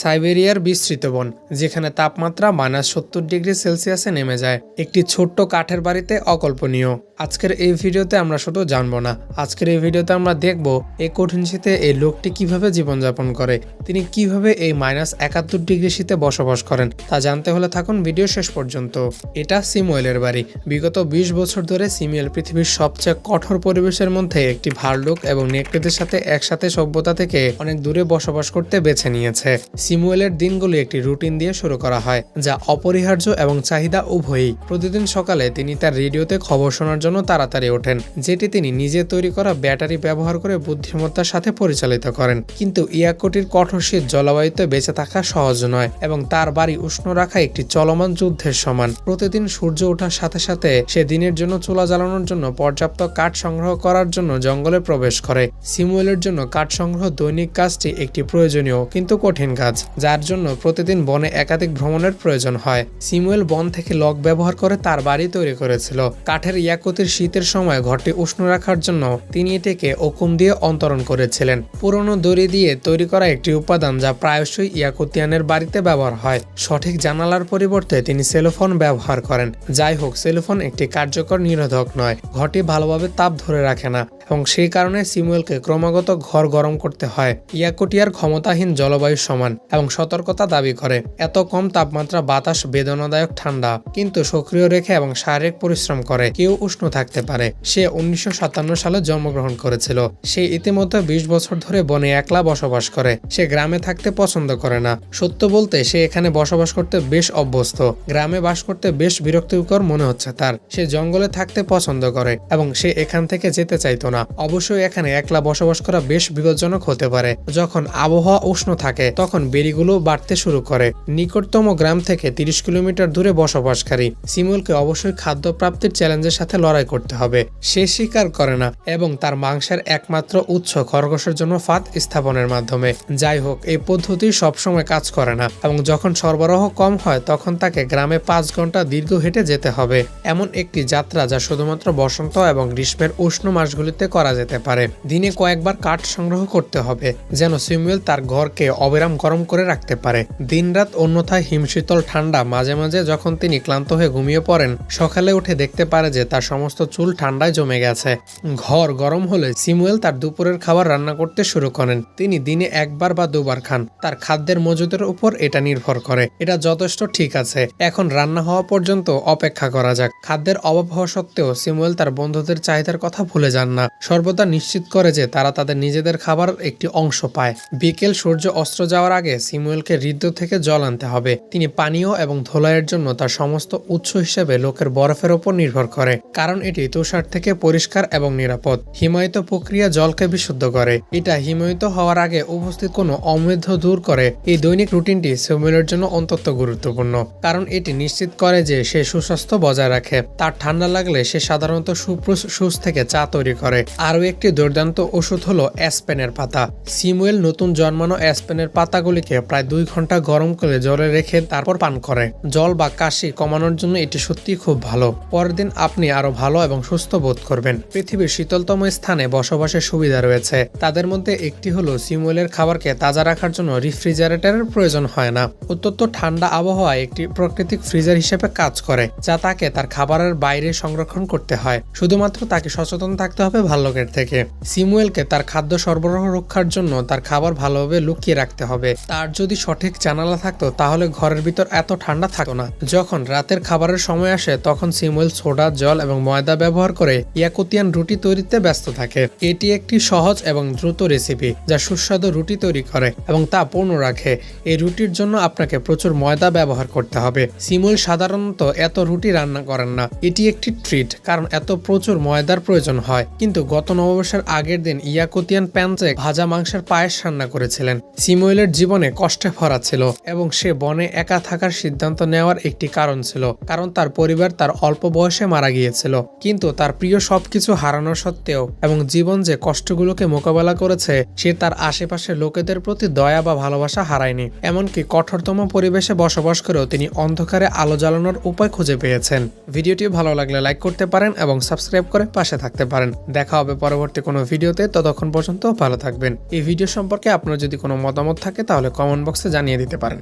সাইবেরিয়ার বিস্তৃত বন, যেখানে তাপমাত্রা মাইনাস সত্তর ডিগ্রি সেলসিয়াসে নেমে যায়। একটি ছোট্ট কাঠের বাড়িতে অকল্পনীয়। আজকের এই ভিডিওতে আমরা শুধু জানব না, আজকের এই ভিডিওতে আমরা দেখব এই কঠিন শীতে এই লোকটি কীভাবে জীবনযাপন করে, তিনি কীভাবে এই মাইনাস একাত্তর ডিগ্রি শীতে বসবাস করেন, তা জানতে হলে থাকুন ভিডিও শেষ পর্যন্ত। এটা সিমোয়েলের বাড়ি। বিগত ২০ বছর ধরে সিমিয়েল পৃথিবীর সবচেয়ে কঠোর পরিবেশের মধ্যে একটি ভাল্লুক এবং নেকড়েদের সাথে একসাথে সভ্যতা থেকে অনেক দূরে বসবাস করতে বেছে নিয়েছে। সিমুয়েলের দিনগুলি একটি রুটিন দিয়ে শুরু করা হয়, যা অপরিহার্য এবং চাহিদা উভয়ই। প্রতিদিন সকালে তিনি তার রেডিওতে খবর শোনার জন্য তাড়াতাড়ি ওঠেন, যেটি তিনি নিজে তৈরি করা ব্যাটারি ব্যবহার করে বুদ্ধিমত্তার সাথে পরিচালিত করেন। কিন্তু ইয়াকোটির কঠোর শীত জলবায়ুতে বেঁচে থাকা সহজ নয় এবং তার বাড়ি উষ্ণ রাখা একটি চলমান যুদ্ধের সমান। প্রতিদিন সূর্য ওঠার সাথে সাথে সে দিনের জন্য চুলা জ্বালানোর জন্য পর্যাপ্ত কাঠ সংগ্রহ করার জন্য জঙ্গলে প্রবেশ করে। সিমুয়েলের জন্য কাঠ সংগ্রহ দৈনিক কাজটি একটি প্রয়োজনীয়, কিন্তু কঠিন। কাজ যার জন্য প্রতিদিন বনে একাধিক ভ্রমণের প্রয়োজন হয়। সিমুয়েল বন থেকে লক ব্যবহার করে তার বাড়ি তৈরি করেছিল। কাঠের ইয়াকুতির শীতের সময় ঘরটি উষ্ণ রাখার জন্য তিনি এটিকে ওকুম দিয়ে অন্তরণ করেছিলেন। পুরনো দড়ি দিয়ে তৈরি করা একটি উপাদান যা প্রায়শই ইয়াকুতিয়ানের বাড়িতে ব্যবহার হয়। সঠিক জানালার পরিবর্তে তিনি সেলোফোন ব্যবহার করেন। যাই হোক, সেলোফোন একটি কার্যকর নিরোধক নয়। ঘরটি ভালোভাবে তাপ ধরে রাখে না। এবং সেই কারণে সিমুয়েলকে ক্রমাগত ঘর গরম করতে হয়। ইয়াকুটিয়ার ক্ষমতাহীন জলবায়ু সমান এবং সতর্কতা দাবি করে। এত কম তাপমাত্রা, বাতাস বেদনাদায়ক ঠান্ডা, কিন্তু সক্রিয় রেখে এবং শারীরিক পরিশ্রম করে কেউ উষ্ণ থাকতে পারে। সে উনিশশো সাতান্ন সালে জন্মগ্রহণ করেছিল। সে ইতিমধ্যে বিশ বছর ধরে বনে একলা বসবাস করে। সে গ্রামে থাকতে পছন্দ করে না। সত্য বলতে, সে এখানে বসবাস করতে বেশ অভ্যস্ত। গ্রামে বাস করতে বেশ বিরক্তিকর মনে হচ্ছে তার। সে জঙ্গলে থাকতে পছন্দ করে এবং সে এখান থেকে যেতে চাইতো না। অবশ্যই এখানে একলা বসবাস করা বেশ বিপজ্জনক হতে পারে। যখন আবহাওয়া উষ্ণ থাকে, তখন বেরিগুলো বাড়তে শুরু করে। নিকটতম গ্রাম থেকে তিরিশ কিলোমিটার দূরে বসবাসকারী। সিমুলকে অবশ্যই খাদ্য প্রাপ্তির চ্যালেঞ্জের সাথে লড়াই করতে হবে। সে স্বীকার করে না এবং তার মাংসের একমাত্র উৎস খরগোশের জন্য ফাঁদ স্থাপনের মাধ্যমে। যাই হোক এই পদ্ধতি সবসময় কাজ করে না এবং যখন সরবরাহ কম হয়, তখন তাকে গ্রামে পাঁচ ঘণ্টা দীর্ঘ হেঁটে যেতে হবে। এমন একটি যাত্রা যা শুধুমাত্র বসন্ত এবং গ্রীষ্মের উষ্ণ মাসগুলিতে করা যেতে পারে। দিনে কয়েকবার কাঠ সংগ্রহ করতে হবে, যেন সিমুয়েল তার ঘরকে অবিরাম গরম করে রাখতে পারে। দিনরাত অন্যথায় হিমশীতল ঠান্ডা মাঝে মাঝে যখন তিনি ক্লান্ত হয়ে ঘুমিয়ে পড়েন, সকালে উঠে দেখতে পারে যে তার সমস্ত চুল ঠান্ডায় জমে গেছে। ঘর গরম হলে সিমুয়েল তার দুপুরের খাবার রান্না করতে শুরু করেন। তিনি দিনে একবার বা দুবার খান। তার খাদ্যের মজুদের উপর এটা নির্ভর করে। এটা যথেষ্ট ঠিক আছে। এখন রান্না হওয়া পর্যন্ত অপেক্ষা করা যাক। খাদ্যের অভাব হওয়া সত্ত্বেও সিমুয়েল তার বন্ধুদের চাহিদার কথা ভুলে যান না। সর্বদা নিশ্চিত করে যে তারা তাদের নিজেদের খাবার একটি অংশ পায়। বিকেল সূর্য অস্ত্র যাওয়ার আগে সিমুয়েলকে হৃদ্য থেকে জল আনতে হবে। তিনি পানীয় এবং ধোলাইয়ের জন্য তার সমস্ত উৎস হিসেবে লোকের বরফের ওপর নির্ভর করে, কারণ এটি তুষার থেকে পরিষ্কার এবং নিরাপদ। হিমায়িত প্রক্রিয়া জলকে বিশুদ্ধ করে। এটা হিমায়িত হওয়ার আগে উপস্থিত কোনো অমেধ দূর করে। এই দৈনিক রুটিনটি সিমুয়েলের জন্য অন্তত গুরুত্বপূর্ণ, কারণ এটি নিশ্চিত করে যে সে সুস্বাস্থ্য বজায় রাখে। তার ঠান্ডা লাগলে সে সাধারণত সুপ্রুস সুস থেকে চা তৈরি করে। আরও একটি দুর্দান্ত ওষুধ হলো অ্যাসপেনের পাতা। সিমুয়েল নতুন জন্মানো অ্যাসপেনের পাতাগুলিকে প্রায় দুই ঘণ্টা গরম করে জলে রেখে তারপর পান করে। জল বা কাশি কমানোর জন্য এটি সত্যিই খুব ভালো। পরের দিন আপনি আরও ভালো এবং সুস্থ বোধ করবেন। পৃথিবীর শীতলতম স্থানে বসবাসের সুবিধা রয়েছে। তাদের মধ্যে একটি হলো সিমুয়েলের খাবারকে তাজা রাখার জন্য রেফ্রিজারেটরের প্রয়োজন হয় না। অত্যন্ত ঠান্ডা আবহাওয়া একটি প্রাকৃতিক ফ্রিজার হিসেবে কাজ করে, যা তাকে তার খাবারের বাইরে সংরক্ষণ করতে হয়। শুধুমাত্র তাকে সচেতন থাকতে হবে ভাল্লুকের থেকে। সিমুয়েলকে তার খাদ্য সরবরাহ রক্ষার জন্য তার খাবার ভালোভাবে লুকিয়ে রাখতে হবে। তার যদি সঠিক জানালা থাকতো, তাহলে ঘরের ভিতর এত ঠান্ডা থাকতো না। যখন রাতের খাবারের সময় আসে, তখন সিমুয়েল সোডা, জল এবং ময়দা ব্যবহার করে ইয়াকুতিয়ান রুটি তৈরিতে ব্যস্ত থাকে। এটি একটি সহজ এবং দ্রুত রেসিপি, যা সুস্বাদু রুটি তৈরি করে এবং তা পূর্ণ রাখে। এই রুটির জন্য আপনাকে প্রচুর ময়দা ব্যবহার করতে হবে। সিমুয়েল সাধারণত এত রুটি রান্না করেন না। এটি একটি ট্রিট, কারণ এত প্রচুর ময়দার প্রয়োজন হয়। কিন্তু গত নববর্ষের আগের দিন ইয়াকুতিয়ান প্যানচেক ভাজা মাংসের পায়েস রান্না করেছিলেন। সিমুয়েলের জীবনে কষ্টে ভরা ছিল এবং সে বনে একা থাকার সিদ্ধান্ত নেওয়ার একটি কারণ ছিল, কারণ তার পরিবার তার অল্প বয়সে মারা গিয়েছিল। কিন্তু তার প্রিয় সবকিছু হারানো সত্ত্বেও এবং জীবন যে কষ্টগুলোকে মোকাবেলা করেছে, সে তার আশেপাশের লোকেদের প্রতি দয়া বা ভালোবাসা হারায়নি। এমনকি কঠোরতম পরিবেশে বসবাস করেও তিনি অন্ধকারে আলো জ্বালানোর উপায় খুঁজে পেয়েছেন। ভিডিওটি ভালো লাগলে লাইক করতে পারেন এবং সাবস্ক্রাইব করে পাশে থাকতে পারেন। দেখা দেখা হবে পরবর্তী কোনো ভিডিওতে, ততক্ষণ পর্যন্ত ভালো থাকবেন। এই ভিডিও সম্পর্কে আপনার যদি কোনো মতামত থাকে, তাহলে কমেন্ট বক্সে জানিয়ে দিতে পারেন।